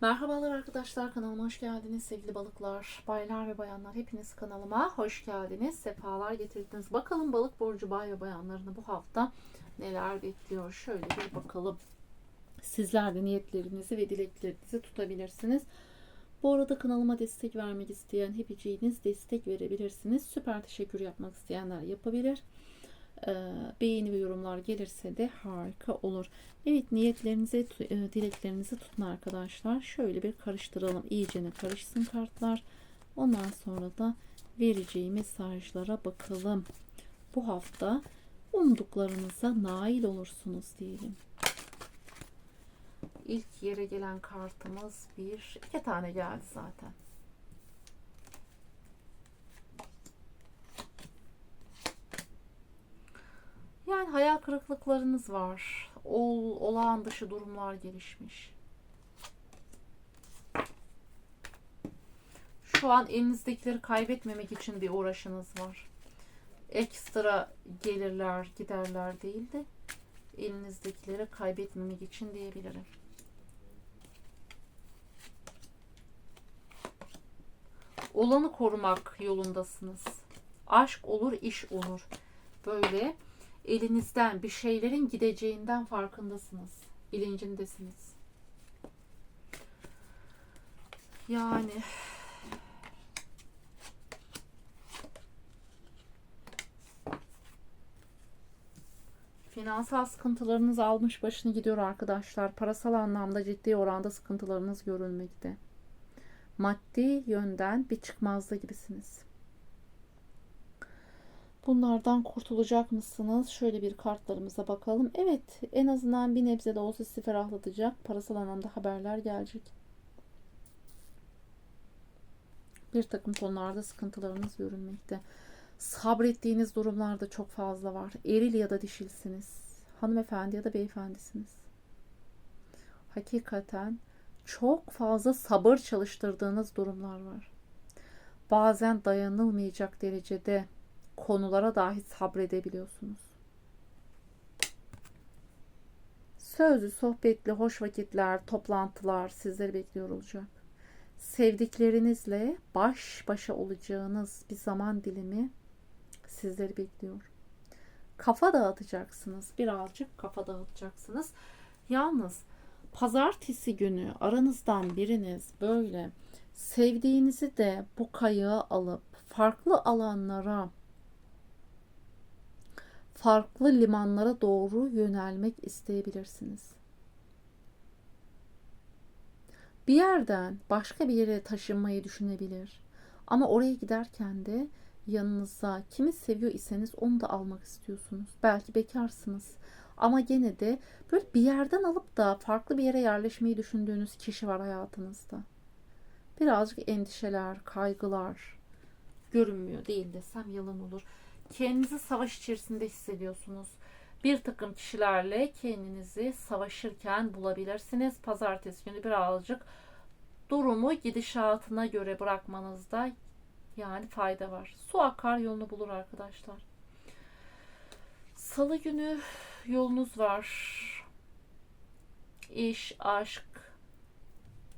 Merhabalar arkadaşlar kanalıma hoş geldiniz sevgili balıklar, baylar ve bayanlar hepiniz kanalıma hoş geldiniz, sefalar getirdiniz. Bakalım balık burcu bay ve bayanlarını bu hafta neler bekliyor şöyle bir bakalım. Sizler de niyetlerinizi ve dileklerinizi tutabilirsiniz. Bu arada kanalıma destek vermek isteyen hepiciğiniz destek verebilirsiniz. Süper teşekkür yapmak isteyenler yapabilir. Ee, beğeni ve yorumlar gelirse de harika olur. Evet niyetlerinizi, e, dileklerinizi tutun arkadaşlar. Şöyle bir karıştıralım. İyicene karışsın kartlar. Ondan sonra da vereceği mesajlara bakalım. Bu hafta umduklarınıza nail olursunuz diyelim. İlk yere gelen kartımız bir, iki tane geldi zaten. Hayal kırıklıklarınız var. Ol, olağan dışı durumlar gelişmiş. Şu an elinizdekileri kaybetmemek için bir uğraşınız var. Ekstra gelirler, giderler değil de elinizdekileri kaybetmemek için diyebilirim. Olanı korumak yolundasınız. Aşk olur, iş olur. Böyle elinizden bir şeylerin gideceğinden farkındasınız. Bilincindesiniz. Yani finansal sıkıntılarınız almış başını gidiyor arkadaşlar. Parasal anlamda ciddi oranda sıkıntılarınız görülmekte. Maddi yönden bir çıkmazda gibisiniz. Bunlardan kurtulacak mısınız? Şöyle bir kartlarımıza bakalım. Evet, en azından bir nebze de olsa sizi ferahlatacak parasal anlamda haberler gelecek. Bir takım konularda sıkıntılarınız görünmekte. Sabrettiğiniz durumlarda çok fazla var. Eril ya da dişilsiniz. Hanımefendi ya da beyefendisiniz. Hakikaten çok fazla sabır çalıştırdığınız durumlar var. Bazen dayanılmayacak derecede konulara dahi sabredebiliyorsunuz. Sözlü, sohbetli, hoş vakitler, toplantılar sizleri bekliyor olacak. Sevdiklerinizle baş başa olacağınız bir zaman dilimi sizleri bekliyor. Kafa dağıtacaksınız. Birazcık kafa dağıtacaksınız. Yalnız pazartesi günü aranızdan biriniz böyle sevdiğinizi de bu kayığı alıp farklı alanlara farklı limanlara doğru yönelmek isteyebilirsiniz. Bir yerden başka bir yere taşınmayı düşünebilir. Ama oraya giderken de yanınıza kimi seviyor iseniz onu da almak istiyorsunuz. Belki bekarsınız. Ama gene de böyle bir yerden alıp da farklı bir yere yerleşmeyi düşündüğünüz kişi var hayatınızda. Birazcık endişeler, kaygılar görünmüyor değil desem yalan olur kendinizi savaş içerisinde hissediyorsunuz. Bir takım kişilerle kendinizi savaşırken bulabilirsiniz. Pazartesi günü birazcık durumu gidişatına göre bırakmanızda yani fayda var. Su akar yolunu bulur arkadaşlar. Salı günü yolunuz var. İş, aşk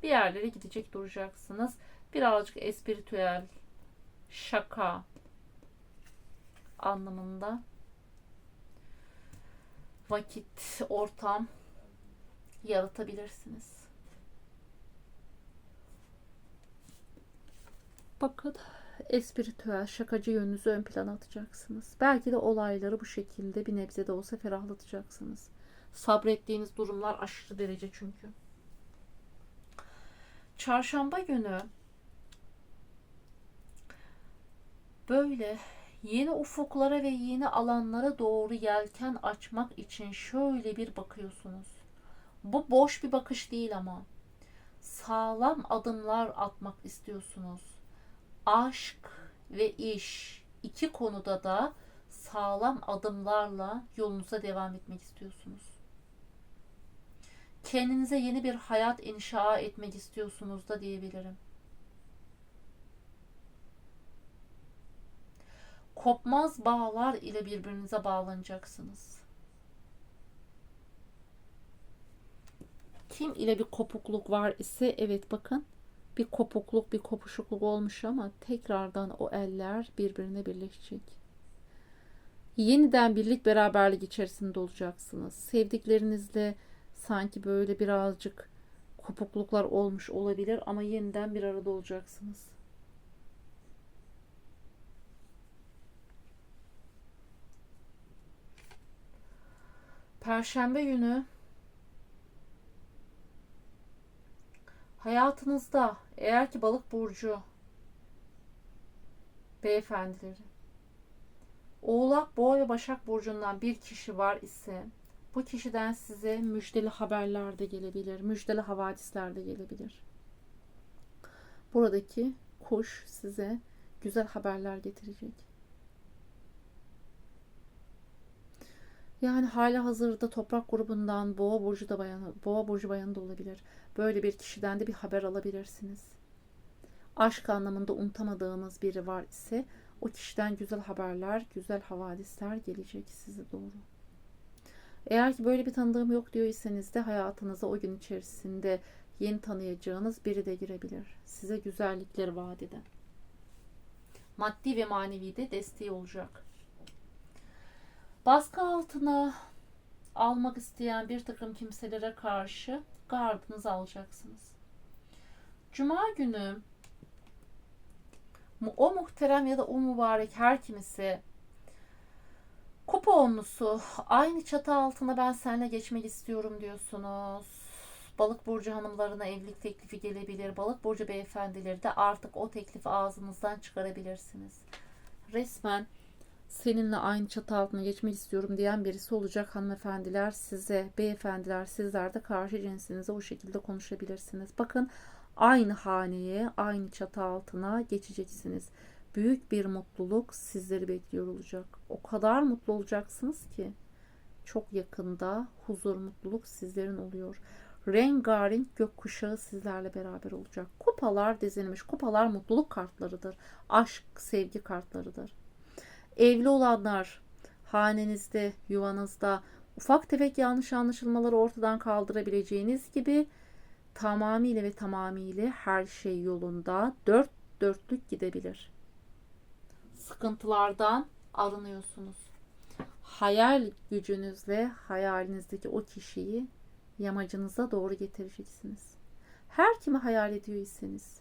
bir yerlere gidecek duracaksınız. Birazcık espiritüel, şaka, anlamında vakit, ortam yaratabilirsiniz. Bakın espiritüel, şakacı yönünüzü ön plana atacaksınız. Belki de olayları bu şekilde bir nebze de olsa ferahlatacaksınız. Sabrettiğiniz durumlar aşırı derece çünkü. Çarşamba günü böyle yeni ufuklara ve yeni alanlara doğru yelken açmak için şöyle bir bakıyorsunuz. Bu boş bir bakış değil ama. Sağlam adımlar atmak istiyorsunuz. Aşk ve iş iki konuda da sağlam adımlarla yolunuza devam etmek istiyorsunuz. Kendinize yeni bir hayat inşa etmek istiyorsunuz da diyebilirim. Kopmaz bağlar ile birbirinize bağlanacaksınız. Kim ile bir kopukluk var ise evet bakın bir kopukluk bir kopuşukluk olmuş ama tekrardan o eller birbirine birleşecek. Yeniden birlik beraberlik içerisinde olacaksınız. Sevdiklerinizle sanki böyle birazcık kopukluklar olmuş olabilir ama yeniden bir arada olacaksınız. Perşembe günü hayatınızda eğer ki balık burcu beyefendileri Oğlak, Boğa ve Başak burcundan bir kişi var ise bu kişiden size müjdeli haberler de gelebilir. Müjdeli havadisler de gelebilir. Buradaki kuş size güzel haberler getirecek. Yani hala hazırda toprak grubundan boğa burcu da bayanı, boğa burcu bayanı da olabilir. Böyle bir kişiden de bir haber alabilirsiniz. Aşk anlamında unutamadığınız biri var ise o kişiden güzel haberler, güzel havadisler gelecek size doğru. Eğer ki böyle bir tanıdığım yok diyorsanız de hayatınıza o gün içerisinde yeni tanıyacağınız biri de girebilir. Size güzellikleri vaat eden. Maddi ve manevi de desteği olacak. Baskı altına almak isteyen bir takım kimselere karşı gardınızı alacaksınız. Cuma günü o muhterem ya da o mübarek her kimisi kupa onlusu aynı çatı altına ben seninle geçmek istiyorum diyorsunuz. Balık burcu hanımlarına evlilik teklifi gelebilir. Balık burcu beyefendileri de artık o teklifi ağzınızdan çıkarabilirsiniz. Resmen seninle aynı çatı altına geçmek istiyorum diyen birisi olacak hanımefendiler size, beyefendiler sizler de karşı cinsinize o şekilde konuşabilirsiniz. Bakın aynı haneye, aynı çatı altına geçeceksiniz. Büyük bir mutluluk sizleri bekliyor olacak. O kadar mutlu olacaksınız ki çok yakında huzur, mutluluk sizlerin oluyor. Rengarenk gökkuşağı sizlerle beraber olacak. Kupalar dizilmiş. Kupalar mutluluk kartlarıdır. Aşk, sevgi kartlarıdır. Evli olanlar hanenizde, yuvanızda ufak tefek yanlış anlaşılmaları ortadan kaldırabileceğiniz gibi tamamıyla ve tamamıyla her şey yolunda dört dörtlük gidebilir. Sıkıntılardan arınıyorsunuz. Hayal gücünüzle hayalinizdeki o kişiyi yamacınıza doğru getireceksiniz. Her kimi hayal ediyorsanız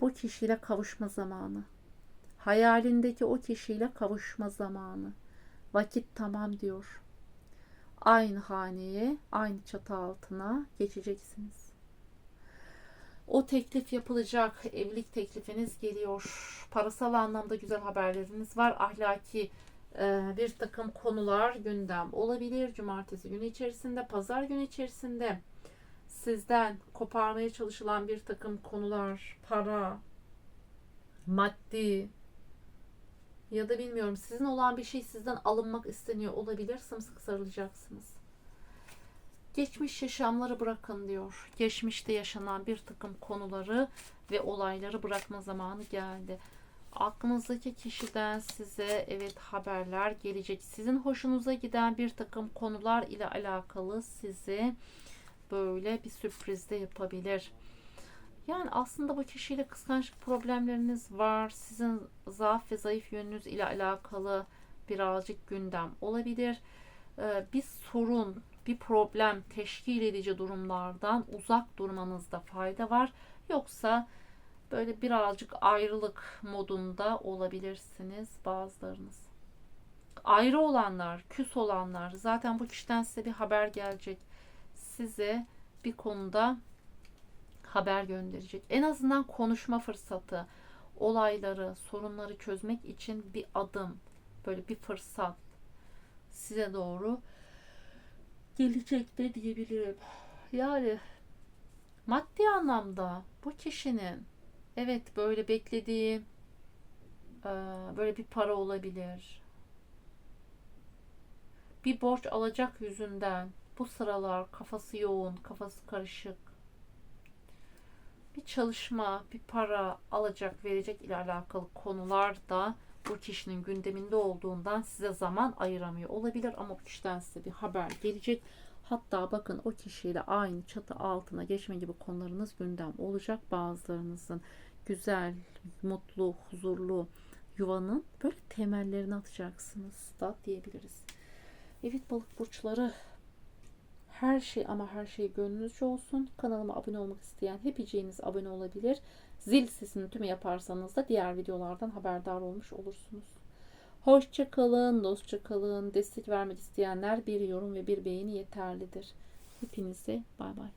bu kişiyle kavuşma zamanı. Hayalindeki o kişiyle kavuşma zamanı. Vakit tamam diyor. Aynı haneye, aynı çatı altına geçeceksiniz. O teklif yapılacak. Evlilik teklifiniz geliyor. Parasal anlamda güzel haberleriniz var. Ahlaki e, bir takım konular gündem olabilir. Cumartesi günü içerisinde, pazar günü içerisinde sizden koparmaya çalışılan bir takım konular, para, maddi ya da bilmiyorum sizin olan bir şey sizden alınmak isteniyor olabilir. Sımsıkı sarılacaksınız. Geçmiş yaşamları bırakın diyor. Geçmişte yaşanan bir takım konuları ve olayları bırakma zamanı geldi. Aklınızdaki kişiden size evet haberler gelecek. Sizin hoşunuza giden bir takım konular ile alakalı size böyle bir sürpriz de yapabilir. Yani aslında bu kişiyle kıskançlık problemleriniz var. Sizin zaaf ve zayıf yönünüz ile alakalı birazcık gündem olabilir. Ee, bir sorun, bir problem teşkil edici durumlardan uzak durmanızda fayda var. Yoksa böyle birazcık ayrılık modunda olabilirsiniz bazılarınız. Ayrı olanlar, küs olanlar zaten bu kişiden size bir haber gelecek. Size bir konuda haber gönderecek. En azından konuşma fırsatı, olayları, sorunları çözmek için bir adım, böyle bir fırsat size doğru gelecek de diyebilirim. Yani maddi anlamda bu kişinin evet böyle beklediği böyle bir para olabilir. Bir borç alacak yüzünden bu sıralar kafası yoğun, kafası karışık. Bir çalışma, bir para alacak, verecek ile alakalı konular da bu kişinin gündeminde olduğundan size zaman ayıramıyor olabilir ama bu kişiden size bir haber gelecek. Hatta bakın o kişiyle aynı çatı altına geçme gibi konularınız gündem olacak. Bazılarınızın güzel, mutlu, huzurlu yuvanın böyle temellerini atacaksınız da diyebiliriz. Evet balık burçları her şey ama her şey gönlünüzce olsun. Kanalıma abone olmak isteyen hepiciğiniz abone olabilir. Zil sesini tümü yaparsanız da diğer videolardan haberdar olmuş olursunuz. Hoşça kalın, dostça kalın. Destek vermek isteyenler bir yorum ve bir beğeni yeterlidir. Hepinize bay bay.